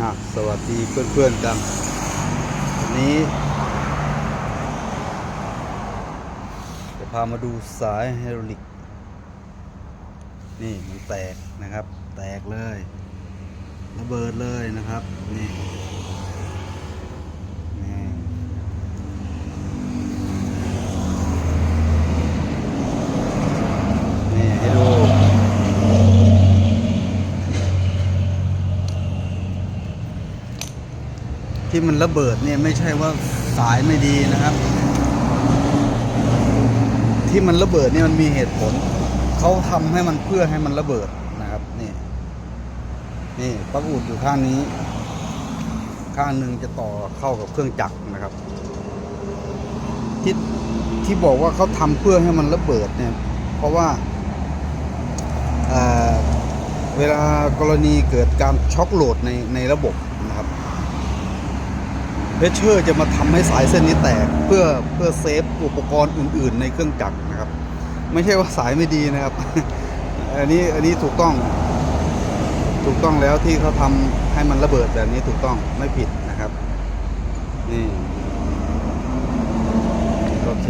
นะสวัสดีเพื่อนๆกันวันนี้ จะพามาดูสายไฮดรอลิก นี่มันแตกนะครับ แตกเลย ระเบิดเลยนะครับ นี่นี่ให้ดู ที่มันระเบิดเนี่ยไม่ใช่ว่าสายไม่ดีนะครับ ที่มันระเบิดเนี่ยมันมีเหตุผลเขาทำให้มันเพื่อให้มันระเบิดนะครับนี่นี่ปลั๊กอุดอยู่ข้างนี้ ข้างหนึ่งจะต่อเข้ากับเครื่องจักรนะครับ ที่ที่บอกว่าเขาทำเพื่อให้มันระเบิดเนี่ย เพราะว่าเวลากรณีเกิดการช็อคโหลดในในระบบ รับเชอร์จะมาทำให้สายเส้นนี้แตกเพื่อเพื่อเซฟอุปกรณ์อื่น ๆ ในเครื่องจักรนะครับ ไม่ใช่ว่าสายไม่ดีนะครับ อันนี้อันนี้ถูกต้องถูกต้องแล้วที่เขาทำให้มันระเบิดแบบนี้ถูกต้องไม่ผิดนะครับนี่โอเค